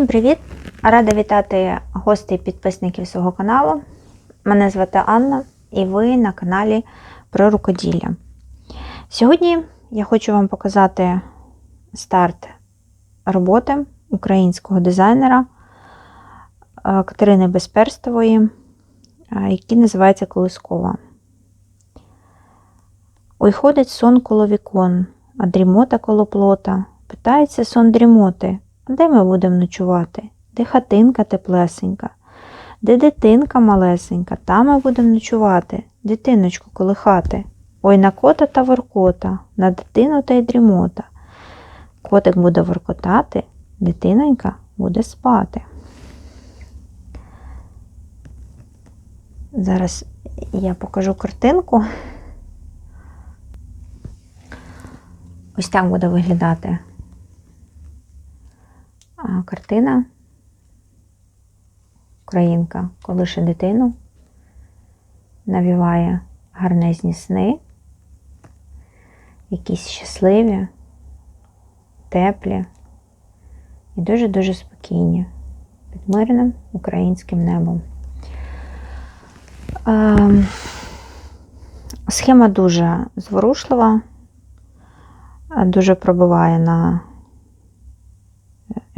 Усім привіт! Рада вітати гостей і підписників свого каналу. Мене звати Анна і ви на каналі про рукоділля. Сьогодні я хочу вам показати старт роботи українського дизайнера е, Катерини Безперстової, е, який називається Колискова. Ой ходить сон коло вікон, а дрімота коло плота. Питається сон дрімоти, де ми будемо ночувати? Де хатинка теплесенька, де дитинка малесенька, там ми будемо ночувати, дитиночку коло хати. Ой на кота та воркота, на дитину та й дрімота. Котик буде воркотати, дитинонька буде спати. Зараз я покажу картинку. Ось так буде виглядати картина. Українка колише дитину, навіває гарнезні сни, якісь щасливі, теплі і дуже-дуже спокійні під мирним українським небом. Ем, Схема дуже зворушлива, дуже пробиває на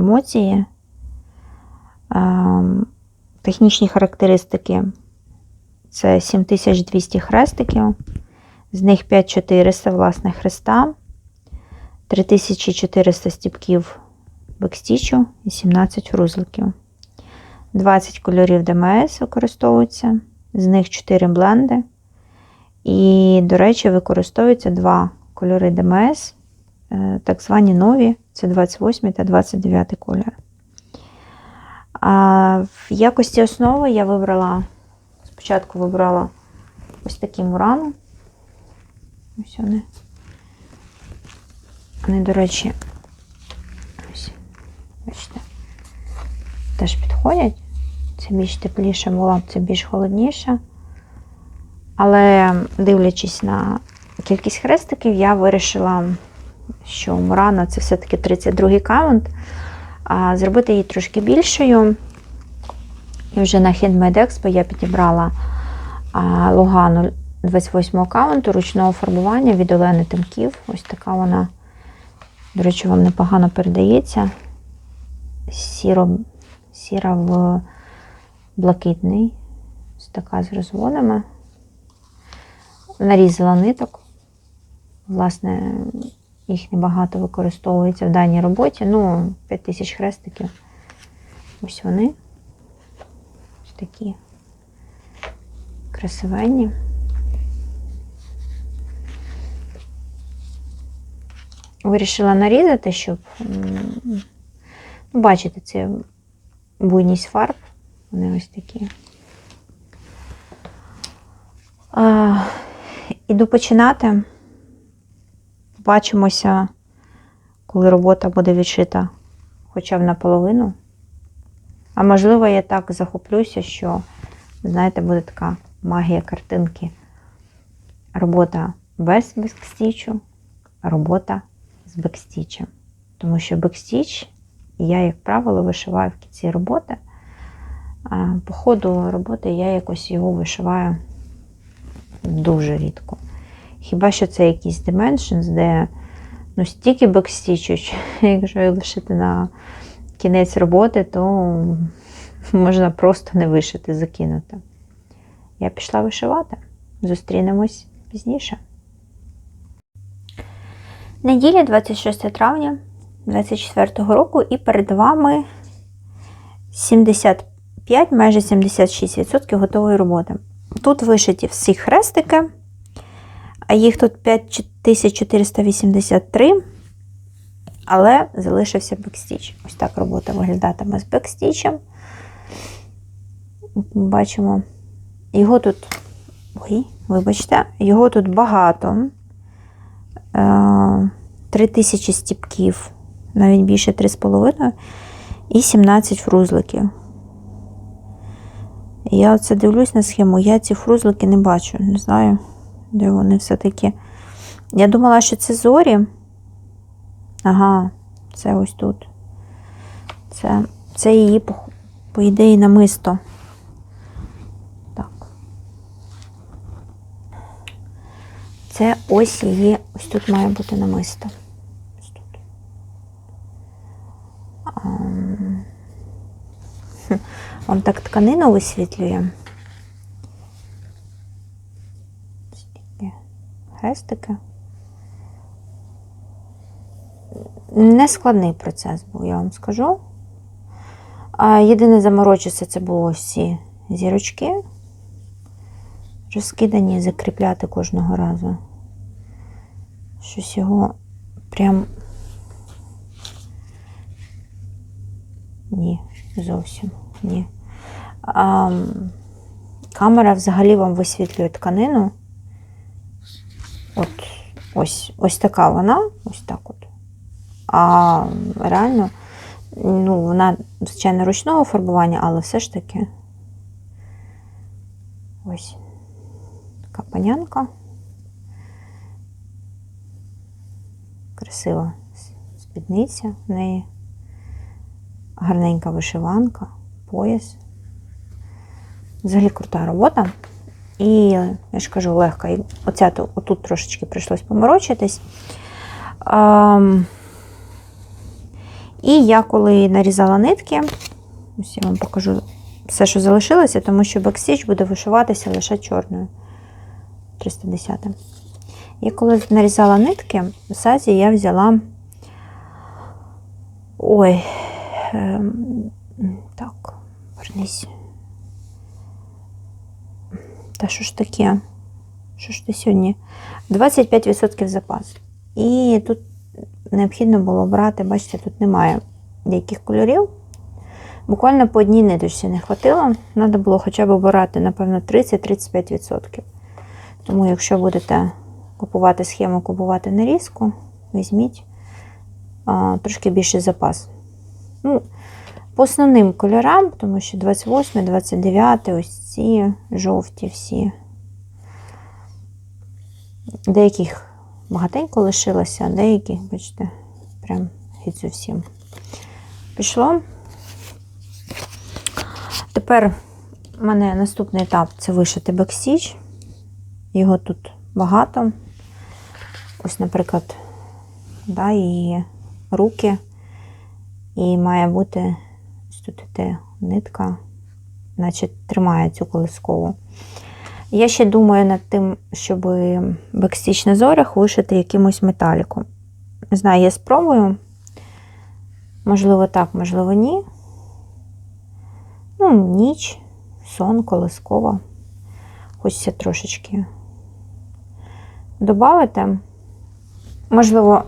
емоції. Ем, Технічні характеристики це 7200 хрестиків, з них 5400 власне хреста, 3400 стіпків бекстічу і 17 рузликів. 20 кольорів ДМС використовуються, з них 4 бленди. І, до речі, використовуються два кольори ДМС, так звані нові, це 28 та 29 кольор. А в якості основи я вибрала, спочатку вибрала ось такі мурани. Ось вони. Вони, до речі, ось, бачите, теж підходять. Це більш тепліше була, це більш холодніше. Але дивлячись на кількість хрестиків, я вирішила, що Мурана це все-таки 32-й каунт, а зробити її трошки більшою. І вже на Handmade Expo я підібрала Лугану 28-го каунту ручного фарбування від Олени Тимків. Ось така вона, до речі, вам непогано передається. Сіро, сіра в блакитний. Ось така з розводами. Нарізала ниток. Власне, їх небагато використовується в даній роботі. Ну, 5000 хрестиків. Ось вони. Ось такі красивенні. Вирішила нарізати, щоб ну, бачите, це буйність фарб. Вони ось такі. А, іду починати. Побачимося, коли робота буде відшита хоча б наполовину. А можливо, я так захоплюся, що, знаєте, буде така магія картинки. Робота без бекстічу, робота з бекстічем. Тому що бекстіч я, як правило, вишиваю в кінці роботи. По ходу роботи я якось його вишиваю дуже рідко. Хіба що це якісь dimensions, де ну, стільки бекстічу, що якщо лишити на кінець роботи, то можна просто не вишити, закинути. Я пішла вишивати. Зустрінемось пізніше. Неділя, 26 травня 2024 року, і перед вами 75, майже 76% готової роботи. Тут вишиті всі хрестики, а їх тут 5483, але залишився бекстіч. Ось так робота виглядатиме з бекстічем. Бачимо, його тут, ой, вибачте, його тут багато. 3000 стіпків, навіть більше 3,5 і 17 фрузликів. Я оце дивлюсь на схему, я ці фрузлики не бачу, не знаю, де вони все-таки. Я думала, що це зорі. Ага, це ось тут. Це Це її, по, ідеї, намисто. Так. Це ось її, ось тут має бути намисто. Ось тут. Ам. Вам так тканину висвітлює. Хрестики. Не складний процес був, я вам скажу. Єдине заморочиться це було ці зірочки. Розкидані, закріпляти кожного разу. Щось його прям. Ні, зовсім ні. А, камера взагалі вам висвітлює тканину. От ось, ось така вона, ось так от. А реально, ну, вона, звичайно, ручного фарбування, але все ж таки. Ось така панянка. Красива спідниця в неї. Гарненька вишиванка, пояс. Взагалі крута робота. І я ж кажу, легка. І оця ту- отут трошечки прийшлось поморочитись. Ам, і я коли нарізала нитки, ось я вам покажу все, що залишилося, тому що бекстіч буде вишиватися лише чорною. 310. Я коли нарізала нитки, в сазі я взяла. Ой, ем, так, вернись. Та що ж таке? Що ж ти сьогодні? 25% запас. І тут необхідно було брати, бачите, тут немає деяких кольорів. Буквально по одній ниточці не хватило. Треба було хоча б обирати, напевно, 30-35%. Тому, якщо будете купувати схему, купувати нарізку, візьміть а, трошки більший запас. Ну, по основним кольорам, тому що 28, 29, ось ці жовті всі. Деяких багатенько лишилося, а деяких, бачите, прям геть зовсім пішло. Тепер у мене наступний етап це вишити бекстіч. Його тут багато. Ось, наприклад, да, і руки. І має бути ось тут іде нитка, наче тримає цю колискову. Я ще думаю над тим, щоб бекстіч на зорях вишити якимось металіком. Не знаю, я спробую. Можливо, так, можливо, ні. Ну, ніч, сон, колискова. Хочеться трошечки додати. Можливо,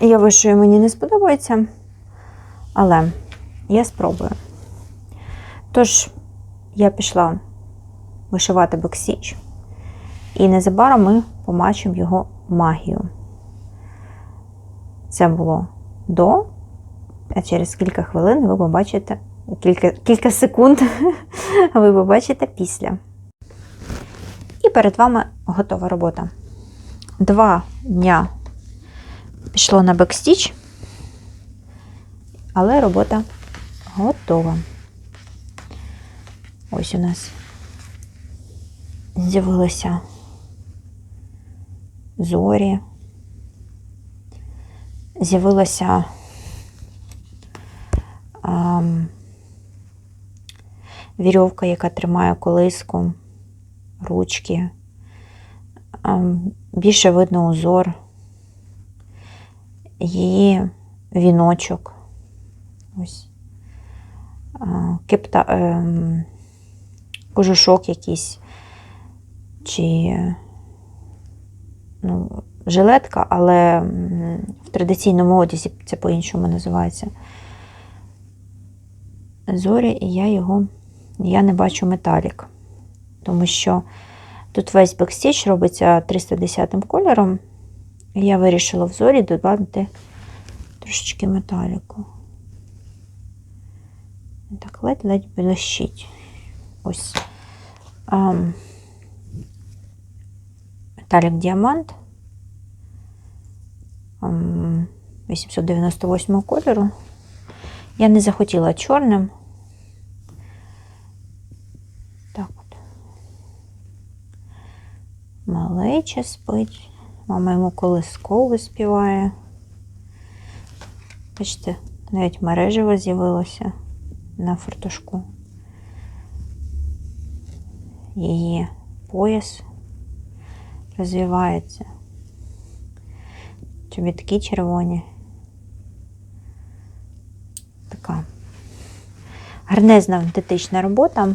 я вишию, мені не сподобається, але я спробую. Тож, я пішла вишивати боксіч, і незабаром ми побачимо його магію. Це було до, а через кілька хвилин ви побачите, кілька, кілька секунд ви побачите після. І перед вами готова робота. Два дня пішло на бекстіч, але робота готова. Ось у нас з'явилися зорі, з'явилася вірьовка, яка тримає колиску, ручки. Більше видно узор, її віночок. Ось. Кепта, ем, кожушок якийсь, чи ну, жилетка, але в традиційному одязі це по-іншому називається. Зорі, і я його я не бачу металік, тому що тут весь бекстіч робиться 310 кольором, і я вирішила в зорі додати трошечки металіку. Так, ледь-ледь блищить. Ось. Металік діамант. Ам, 898 кольору. Я не захотіла чорним. Так от. Малече спить. Мама йому колискову співає. Бачите, навіть мережево з'явилося на фартушку. Її пояс розвивається. Чобітки червоні. Така гарнезна антитична робота.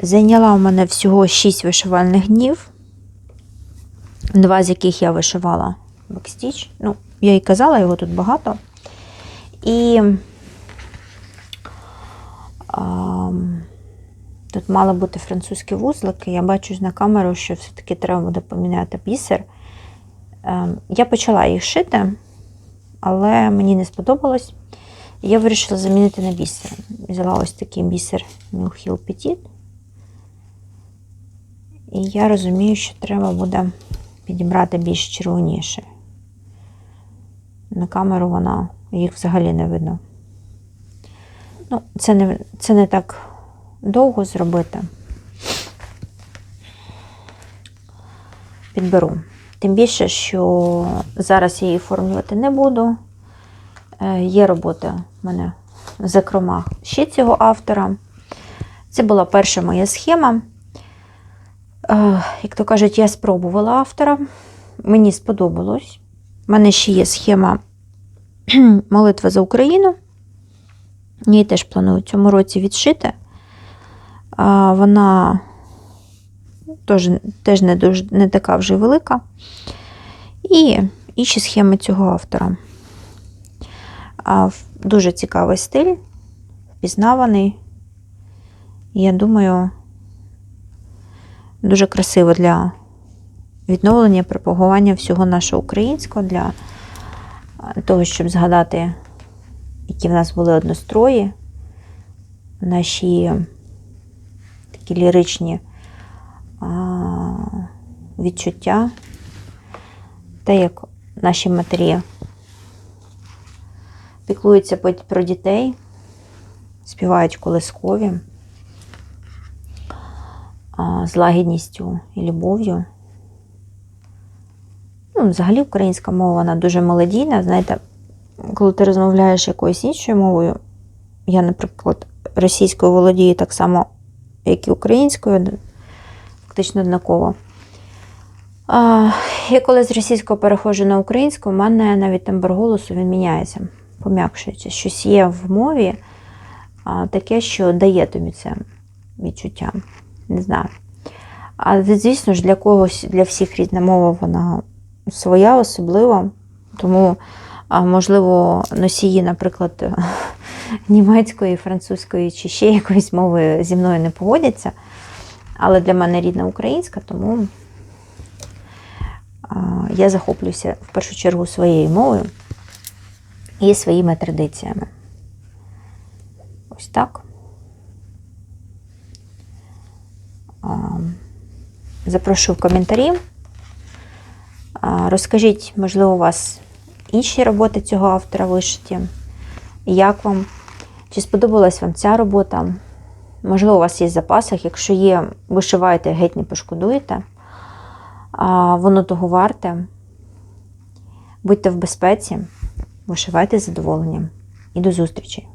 Зайняла у мене всього 6 вишивальних днів, два з яких я вишивала бекстіч. Ну, я і казала, його тут багато. І тут мали бути французькі вузлики. Я бачу на камеру, що все-таки треба буде поміняти бісер. Е, я почала їх шити, але мені не сподобалось. Я вирішила замінити на бісер. Взяла ось такий бісер Mill Hill Petit. І я розумію, що треба буде підібрати більш червоніше. На камеру вона їх взагалі не видно. Ну, це не, це не так довго зробити. Підберу. Тим більше, що зараз я її оформлювати не буду. Е, Є робота в мене в закромах ще цього автора. Це була перша моя схема. Е, Як то кажуть, я спробувала автора. Мені сподобалось. У мене ще є схема Молитва за Україну. Її теж планую в цьому році відшити. Вона теж, теж не, дуже, не така вже велика. І інші схеми цього автора. Дуже цікавий стиль, впізнаваний. Я думаю, дуже красиво для відновлення, пропагування всього нашого українського, для того, щоб згадати, які в нас були однострої, наші такі ліричні відчуття, те, як наші матері піклуються про дітей, співають колискові з лагідністю і любов'ю. Ну, взагалі українська мова вона дуже мелодійна. Знаєте, коли ти розмовляєш якоюсь іншою мовою, я, наприклад, російською володію так само, як і українською, фактично однаково. Я коли з російського переходжу на українську, у мене навіть тембр голосу він міняється, пом'якшується. Щось є в мові таке, що дає тобі це відчуття. Не знаю. А звісно ж, для когось, для всіх різна мова, вона своя, особлива. Тому, можливо, носії, наприклад, німецької, французької чи ще якоїсь мови зі мною не погодяться. Але для мене рідна українська, тому я захоплююся в першу чергу своєю мовою і своїми традиціями. Ось так. Запрошую в коментарі. Розкажіть, можливо, у вас інші роботи цього автора вишиті. Як вам? Чи сподобалась вам ця робота? Можливо, у вас є в запасах. Якщо є, вишивайте, геть не пошкодуєте. А, Воно того варте. Будьте в безпеці, вишивайте задоволенням. І до зустрічі!